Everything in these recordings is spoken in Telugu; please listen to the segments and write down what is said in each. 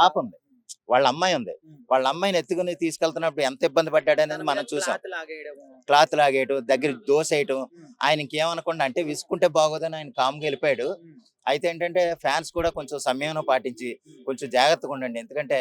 పాప ఉంది వాళ్ళ అమ్మాయి ఉంది. వాళ్ళ అమ్మాయిని ఎత్తుకుని తీసుకెళ్తున్నప్పుడు ఎంత ఇబ్బంది పడ్డాడు అనేది మనం చూసాం. క్లాత్ లాగేయటం దగ్గర దోసేయటం ఉమ్, ఆయన ఇంకేమనకుండా అంటే విసుకుంటే బాగోదని ఆయన కామ్గా వెళ్ళిపోయాడు. అయితే ఏంటంటే ఫ్యాన్స్ కూడా కొంచెం సమయం పాటించి కొంచెం జాగ్రత్తగా ఉండండి. ఎందుకంటే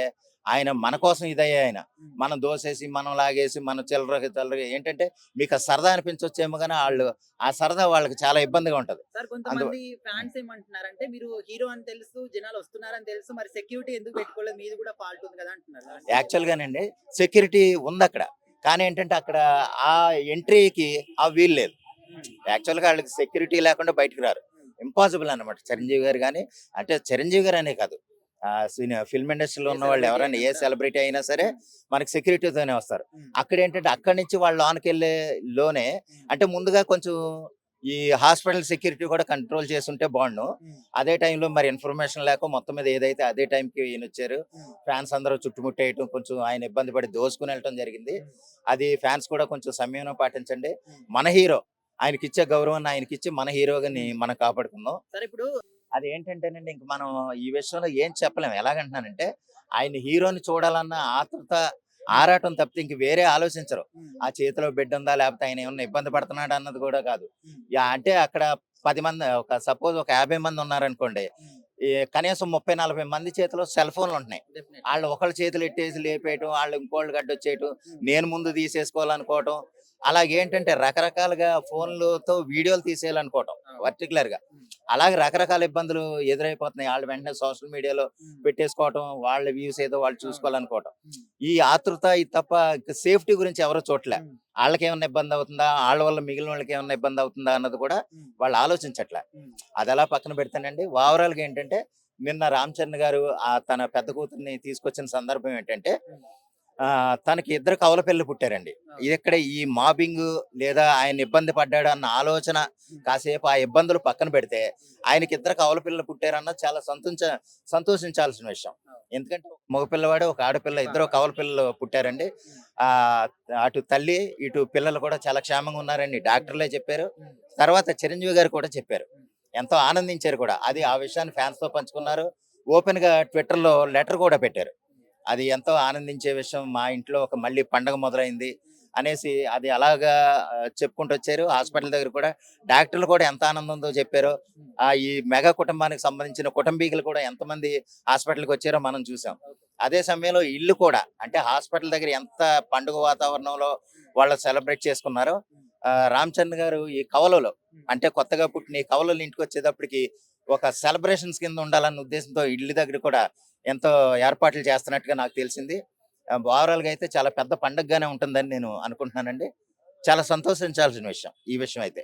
ఆయన మన కోసం ఇదయ్యా ఆయన. మనం దోసేసి మనం లాగేసి మనం చిల్లర చిల్లర ఏంటంటే మీకు ఆ సరదా అనిపించొచ్చేమో కానీ వాళ్ళు ఆ సరదా వాళ్ళకి చాలా ఇబ్బందిగా ఉంటది. సార్ కొంతమంది ఫ్యాన్స్ ఏమంటున్నారంటే మీరు హీరో అని తెలుసు జనాలు వస్తున్నారని తెలుసు మరి సెక్యూరిటీ ఎందుకు పెట్టుకోలేదు మీది కూడా ఫాల్ట్ ఉంది కదా అంటున్నారు యాక్చువల్ గానండి సెక్యూరిటీ ఉంది అక్కడ. కానీ ఏంటంటే అక్కడ ఆ ఎంట్రీకి ఆ వీలు లేదు. యాక్చువల్గా వాళ్ళకి సెక్యూరిటీ లేకుండా బయటకు రారు. ఇంపాసిబుల్ అన్నమాట. చిరంజీవి గారు కానీ అంటే చిరంజీవి గారు అనే కాదు. ఫిల్మ్ ఇండస్ట్రీలో ఉన్న వాళ్ళు ఎవరైనా ఏ. సెలబ్రిటీ అయినా సరే మనకి సెక్యూరిటీతోనే వస్తారు. అక్కడ ఏంటంటే అక్కడి నుంచి వాళ్ళు లోనికి వెళ్ళే లోనే అంటే ముందుగా కొంచెం ఈ హాస్పిటల్ సెక్యూరిటీ కూడా కంట్రోల్ చేస్తుంటే బాగుండు. అదే టైంలో మరి ఇన్ఫర్మేషన్ లేక మొత్తం మీద ఏదైతే అదే టైంకి ఈయన వచ్చారు ఫ్యాన్స్ అందరూ చుట్టుముట్టేయటం కొంచెం ఆయన ఇబ్బంది పడి దోసుకుని వెళ్ళటం జరిగింది. అది ఫ్యాన్స్ కూడా కొంచెం సమయం పాటించండి. మన హీరో ఆయనకి ఇచ్చే గౌరవాన్ని ఆయనకి ఇచ్చి మన హీరోగాని మనం కాపాడుకుందాం. సరే ఇప్పుడు అది ఏంటంటేనండి ఇంక మనం ఈ విషయంలో ఏం చెప్పలేము ఎలాగంటున్నానంటే ఆయన హీరోని చూడాలన్న ఆతృత ఆరాటం తప్పితే ఇంక వేరే ఆలోచించరు. ఆ చేతిలో బిడ్డ ఉందా? లేకపోతే ఆయన ఏమన్నా ఇబ్బంది పడుతున్నాడు అన్నది కూడా కాదు. అంటే అక్కడ పది మంది ఒక సపోజ్ ఒక యాభై మంది ఉన్నారనుకోండి కనీసం ముప్పై నలభై మంది చేతిలో సెల్ ఫోన్లు ఉంటున్నాయి. వాళ్ళు ఒకళ్ళ చేతులు ఎట్టేసి లేపేయటం వాళ్ళు ఇంకోళ్ళు గడ్డొచ్చేయటం నేను ముందు తీసేసుకోవాలనుకోవటం అలాగేంటంటే రకరకాలుగా ఫోన్లతో వీడియోలు తీసేయాలనుకోవటం. పర్టికులర్గా. అలాగే రకరకాల ఇబ్బందులు ఎదురైపోతున్నాయి. వాళ్ళు వెంటనే సోషల్ మీడియాలో పెట్టేసుకోవటం వాళ్ళ వ్యూస్ ఏదో వాళ్ళు చూసుకోవాలనుకోవటం. ఈ ఆతృత ఇది తప్ప సేఫ్టీ గురించి ఎవరో చూడలే వాళ్ళకి ఏమైనా ఇబ్బంది అవుతుందా? వాళ్ళ వల్ల మిగిలిన వాళ్ళకి ఏమైనా ఇబ్బంది అవుతుందా అన్నది కూడా వాళ్ళు ఆలోచించట్లే. అది అలా పక్కన పెడతానండి ఓవరాల్గా ఏంటంటే నిన్న రామ్ చరణ్ గారు ఆ తన పెద్ద కూతుర్ని తీసుకొచ్చిన సందర్భం ఏంటంటే తనకి ఇద్దరు కవల పిల్లలు పుట్టారండి. ఇది ఇక్కడ ఈ మాబింగ్ లేదా ఆయన ఇబ్బంది పడ్డాడు అన్న ఆలోచన కాసేపు ఆ ఇబ్బందులు పక్కన పెడితే ఆయనకి ఇద్దరు కవల పిల్లలు పుట్టారన్న చాలా సంతోష సంతోషించాల్సిన విషయం. ఎందుకంటే ఒక మగపిల్లవాడు ఒక ఆడపిల్ల ఇద్దరు కవల పిల్లలు పుట్టారండి. ఆ అటు తల్లి ఇటు పిల్లలు కూడా చాలా క్షేమంగా ఉన్నారండి. డాక్టర్లే చెప్పారు. తర్వాత చిరంజీవి గారు కూడా చెప్పారు. ఎంతో ఆనందించారు కూడా. అది ఆ విషయాన్ని ఫ్యాన్స్తో పంచుకున్నారు. ఓపెన్గా ట్విట్టర్లో లెటర్ కూడా పెట్టారు. అది ఎంతో ఆనందించే విషయం. మా ఇంట్లో ఒక మళ్ళీ పండగ మొదలైంది అనేసి అది అలాగా చెప్పుకుంటూ వచ్చారు. హాస్పిటల్ దగ్గర కూడా డాక్టర్లు కూడా ఎంత ఆనందంతో చెప్పారో ఆ ఈ మెగా కుటుంబానికి సంబంధించిన కుటుంబీకులు కూడా ఎంతమంది హాస్పిటల్కి వచ్చారో మనం చూసాం. అదే సమయంలో ఇల్లు కూడా అంటే హాస్పిటల్ దగ్గర ఎంత పండుగ వాతావరణంలో వాళ్ళు సెలబ్రేట్ చేసుకున్నారో ఆ, రామ్ గారు ఈ కవలలో అంటే కొత్తగా పుట్టిన ఈ కవలలు ఇంటికి వచ్చేటప్పటికి ఒక సెలబ్రేషన్స్ కింద ఉండాలన్న ఉద్దేశంతో ఇల్లు దగ్గర కూడా ఎంతో ఏర్పాట్లు చేస్తున్నట్టుగా నాకు తెలిసింది. ఓవరాల్గా అయితే చాలా పెద్ద పండుగగానే ఉంటుందని నేను అనుకుంటున్నానండి. చాలా సంతోషించాల్సిన విషయం ఈ విషయం అయితే.